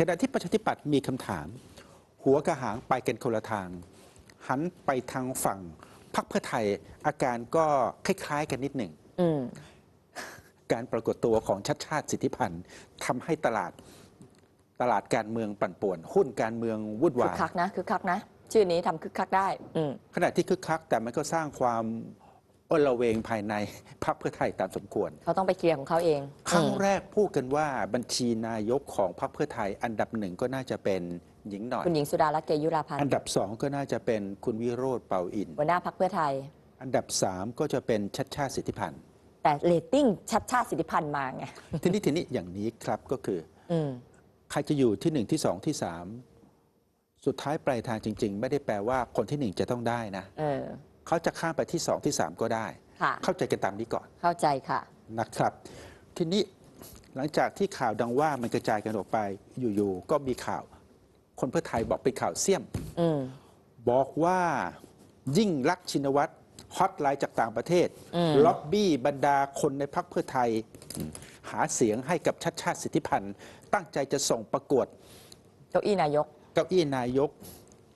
ขณะที่ประชาธิปัตย์มีคำถาม หัวกระหางไปกันคนละทาง หันไปทางฝั่งพรรคเพื่อไทยอาการก็คล้ายๆกันนิดหนึ่งอืมการปรากฏตัวของชัดชาติสิทธิพันธ์ทำให้ตลาดตลาดการเมืองปั่นป่วน หุ้นการเมืองวุ่นคึกวายคักนะคึกคักนะ ชื่อนี้ทำคึกคักได้อืมขณะที่คึกคักแต่มันก็สร้างความ อลเวงภายในพรรคเพื่อไทยตามสมควร เขาต้องไปเคลียร์ของเขาเองครั้งอืมแรกพูดกันว่าบัญชีนายกของพรรคเพื่อไทย อันดับหนึ่งก็น่าจะเป็นหญิงหน่อย คุณหญิงสุดารัตน์เกยุราพันอันธ์ดับสองก็น่าจะเป็นคุณวิโรธเป่าอินหัวหน้าพักเพื่อไทย อันดับสามก็จะเป็นชัดชาติสิทธิพันธ์แต่เรตติ้งชัดชาติสิทธิพันธ์มาไงทีนี้ทีนี้อย่างนี้ครับก็คืออืมใครจะอยู่ที่หนึ่งที่สองที่สามสุดท้ายปลายทางจริง ๆ ไม่ได้แปลว่าคนที่หนึ่งจะต้องได้นะ เออ เขาจะข้ามไปที่สองที่สามก็ได้ ค่ะ เข้าใจกันตามนี้ก่อนเข้าใจค่ะ นะครับ ทีนี้หลังจากที่ข่าวดังว่ามันกระจายกันออกไปอยู่ๆก็มีข่าว คนเพื่อไทยบอกเป็นข่าวเสี่ยม อืม บอกว่ายิ่งรักษณ์ชินวัตรฮอตไลน์จากต่างประเทศ อืม ล็อบบี้บรรดาคนในพรรคเพื่อไทย หาเสียงให้กับชัดชาติสิทธิพันธ์ ตั้งใจจะส่งประกวดเก้าอี้นายก เก้าอี้นายก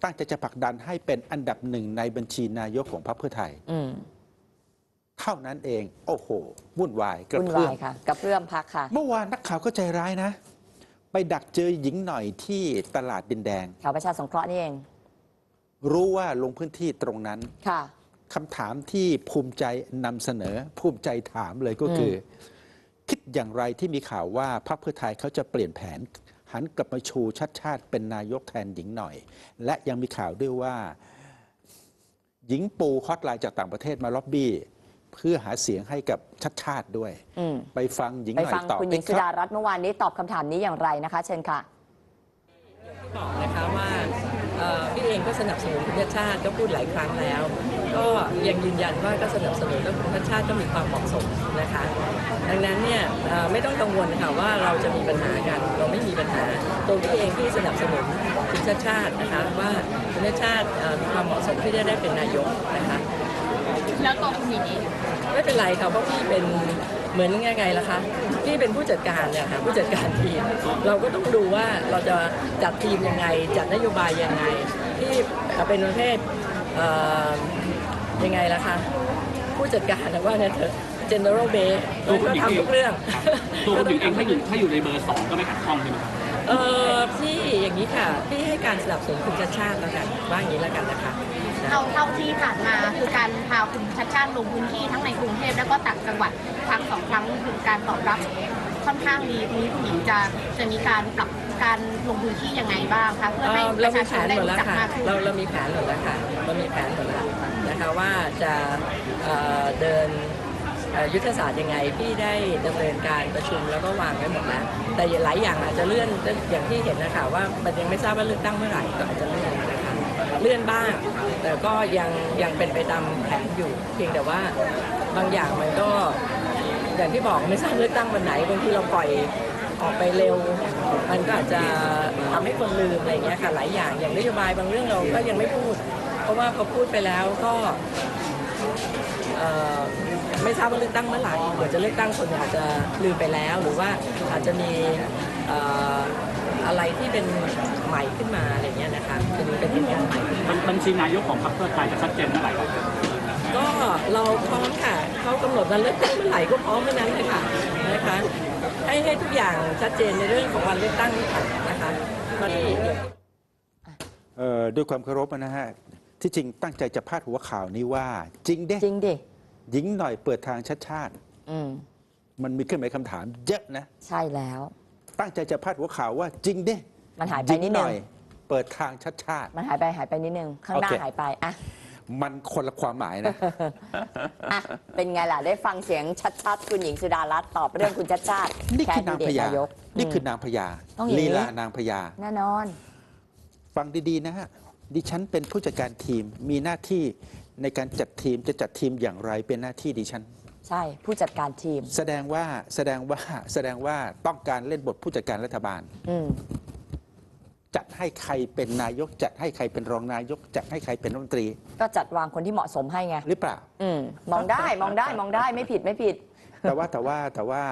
ตั้งใจจะผลักดันให้เป็นอันดับหนึ่งในบัญชีนายกของพรรคเพื่อไทยอืมเท่านั้นเอง โอ้โห วุ่นวายกระวุ่นเพื่อวามยค่ะกับเรื่องพักค่ะเมื่อวานนักข่าวก็ใจร้ายนะ ไปดักเจอหญิงหน่อยที่ตลาดดินแดงแถวประชาสงเคราะห์นี่เองรู้ว่าลงพื้นที่ตรงนั้นค่ะ คำถามที่ภูมิใจนำเสนอ ภูมิใจถามเลยก็คืออคิดอย่างไรที่มีข่าวว่าพรรคเพื่อไทยเขาจะเปลี่ยนแผน หันกลับมาชูชัดชาติเป็นนายกแทนหญิงหน่อย และยังมีข่าวด้วยว่า หญิงปูฮอตไลน์จากต่างประเทศมาล็อบบี้ เพื่อหาเสียงให้กับชัดชาติด้วย อืมไปฟังหญิงไปหน่อยฟังตอบคุณหญิงไหมสุคดารับรัตน์เมื่อวานนี้ตอบคำถามนี้อย่างไรนะคะ เชิญค่ะ บอกนะคะว่าเอ่อพี่เองก็สนับสนุนคุณชาติชาติก็พูดหลายครั้งแล้ว ก็ยังยืนยันว่าก็สนับสนุนแล้วคุณชาติชาติก็มีความเหมาะสมนะคะ ดังนั้นเนี่ยเอ่อไม่ต้องกังวลค่ะว่าเราจะมีปัญหากัน เราไม่มีปัญหาตัวพี่เองที่สนับสนุนคุณชาติชาตินะคะว่าคุณชาติชาติเอ่อมีความเหมาะสมที่จะได้เป็นนายกนะคะแล้วตัวคุณหญิงเองไม่เป็นไรค่ะเพราะพี่เป็นเหมือนยังไงล่ะคะพี่เป็นผู้จัดการเนี่ยค่ะผู้จัดการทีมเราก็ต้องดูว่าเราจะจัดทีมยังไง จัดนโยบายยังไงที่เป็นประเภทเอ่อ ยังไงล่ะคะ ผู้จัดการนะว่าเนี่ยเถอะ general base ตัวคุณหญิงก็ทำทุกเรื่อง ตัวคุณหญิงเองถ้าอยู่ถ้าอยู่ในเบอร์สองก็ไม่ขัดข้องใช่ไหมครับ เออพี่อย่างนี้ค่ะ พี่ให้การสนับสนุนคุณชาติชาติแล้วกันว่าอย่างนี้แล้วกันนะคะนะเท่าเท่าที่ผ่านมาคือการพาคุณชัดชาติลงพื้นที่ทั้งในกรุงเทพแล้วก็ต่างจังหวัดครั้งสองครั้งคือการตอบรับค่อนข้างดีทีนี้คุณหญิงจะจะมีการปรับ การลงพื้นที่ยังไงบ้างคะเพื่อให้เอ่อปเราระมีชาชแผนนได้หมดรู้แล้วจักค่ะมากขึ้นเราเรามีแผนหมดแล้วค่ะเรามีแผนหมดแล้วนะคะว่าจะเอ่อเดินเอ่อยุทธศาสตร์ยังไงพี่ได้ดำเนินการประชุมแล้วก็วางไว้หมดแล้ว แต่หลายอย่างอาจจะเลื่อนอย่างที่เห็นนะคะว่ามันยังไม่ทราบว่าเลือกตั้งเมื่อไหร่ก็อาจจะเลื่อนนะคะเลื่อนบ้าง แต่ก็ยังยังเป็นไปตามแผนอยู่ เพียงแต่ว่าบางอย่างมันก็ อย่างที่บอกไม่ทราบเลือกตั้งวันไหนบางทีเราปล่อย ออกไปเร็ว มันก็อาจจะทำให้คนลืมอะไรอย่างเงี้ยค่ะหลายอย่างอย่างนโยบายบางเรื่องเราก็ยังไม่พูด เพราะว่าพอพูดไปแล้วก็เอ่อไม่ทราบว่าเลือกตั้งเมื่อไหร่เผื่อจะเลือกตั้งคนอาจจะลืมไปแล้ว หรือว่าอาจจะมีเอ่ออะไรที่เป็นใหม่ขึ้นมาอะไรเงี้ยนะคะเป็นเป็นเหตุการณ์ใหม่ขึ้นมาบัญชีนายกของพรรคเพื่อไทยจะชัดเจนเมื่อไหร่ครับก็เราพร้อมค่ะเขากำหนดวันเลือกตั้งเมื่อไหร่ก็พร้อมเมื่อนั้นเลยค่ะนะคะ ให้ให้ทุกอย่างชัดเจนในเรื่องของวันเลือกตั้งค่ะนะคะวันที่เอ่อด้วยความเคารพนะฮะ ที่จริงตั้งใจจะพาดหัวข่าวนี้ว่า จริงเด้จริงดิหญิงหน่อยเปิดทางชัดชาติอืมมันมีเครื่องหมายคำถามเยอะนะ ใช่แล้ว ตั้งใจจะพาดหัวข่าวว่าจริงเด้มันหายไปญิงนิดหนึน่งอยเปิดทางชัดชาติ มันหายไปหายไปนิดนึง ข้างหน้าโอเค หายไปอะ มันคนละความหมายนะ อะเป็นไงล่ะ ได้ฟังเสียงชัดๆ คุณหญิงสุดารัตน์ตอบเรื่องคุณชัดชาตินี่คือนางพญาแดดนยก นี่คือมนางพญาต้องอย่างนี้ ลีลานางพญา แน่นอน ฟังดีๆนะฮะ ดิฉันเป็นผู้จัดการทีม มีหน้าที่ในการจัดทีม จะจัดทีมอย่างไรเป็นหน้าที่ดิฉัน ใช่ผู้จัดการทีม แสดงว่า แสดงว่า แสดงว่าต้องการเล่นบทผู้จัดการรัฐบาล อืม จัดให้ใครเป็นนายก จัดให้ใครเป็นรองนายก จัดให้ใครเป็นรัฐมนตรี ก็จัดวางคนที่เหมาะสมให้ไงหรือเปล่า อืมมองได้มองได้มองได้ไม่ผิดไม่ผิด แต่ว่าแต่ว่าแต่ว่า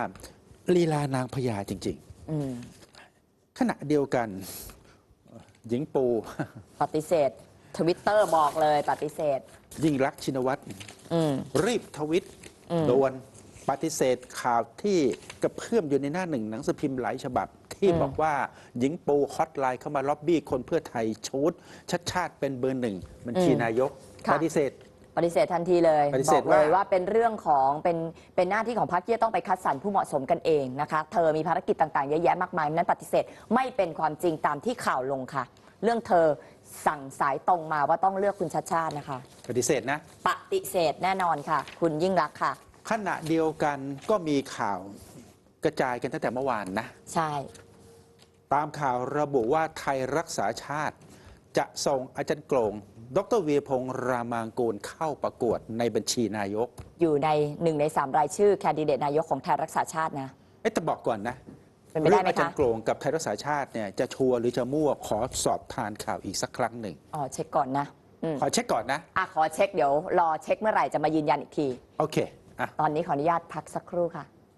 ลีลานางพญาจริง อืมขณะเดียวกันหญิงปูปฏิเสธทวิตเตอร์บอกเลยปฏิเสธ ยิ่งรักษณ์ชินวัตรอืม รีบทวิตอืมโดวน ปฏิเสธข่าวที่กระเพื่อมอยู่ในหน้าหนึ่งหนังสือพิมพ์หลายฉบับ ที่บอกว่าหญิงปูฮอตไลน์เข้ามาล็อบบี้คนเพื่อไทยชูดชัดชาติเป็นเบอร์หนึ่งบัญชีนายกปฏิเสธ ปฏิเสธทันทีเลยปฏิเสธบอกเลยว่า ว่าเป็นเรื่องของเป็นเป็นหน้าที่ของพรรคที่จะต้องไปคัดสรรผู้เหมาะสมกันเองนะคะ เธอมีภารกิจต่างๆเยอะแยะมากมายนั้นปฏิเสธไม่เป็นความจริงตามที่ข่าวลงค่ะ เรื่องเธอสั่งสายตรงมาว่าต้องเลือกคุณชัดชาตินะคะ ปฏิเสธนะ ปฏิเสธแน่นอนค่ะ คุณยิ่งรักษณ์ค่ะ ขณะเดียวกันก็มีข่าวกระจายกันตั้งแต่เมื่อวานนะ ใช่ ตามข่าวระบุว่าไทยรักษาชาติ จะส่งอาจารย์โกลงดรวีรพงษ์รามางกูลเข้าประกวดในบัญชีนายก อยู่ในหนึ่งในสามรายชื่อแคนดิเดตนายกของไทยรักษาชาตินะเอ๊ะแต่บอกก่อนนะเป็นไปได้ไหมอาจารคะย์โกลงกับไทยรักษาชาติเนี่ยจะชัวร์หรือจะมั่วขอสอบทานข่าวอีกสักครั้งหนึ่งอ๋อเช็คก่อนนะอืมขอเช็คก่อนนะ อะขอเช็คเดี๋ยวรอเช็คเมื่อไหร่จะมายืนยันอีกที โอเคอะ ตอนนี้ขออนุญาตพักสักครู่ค่ะ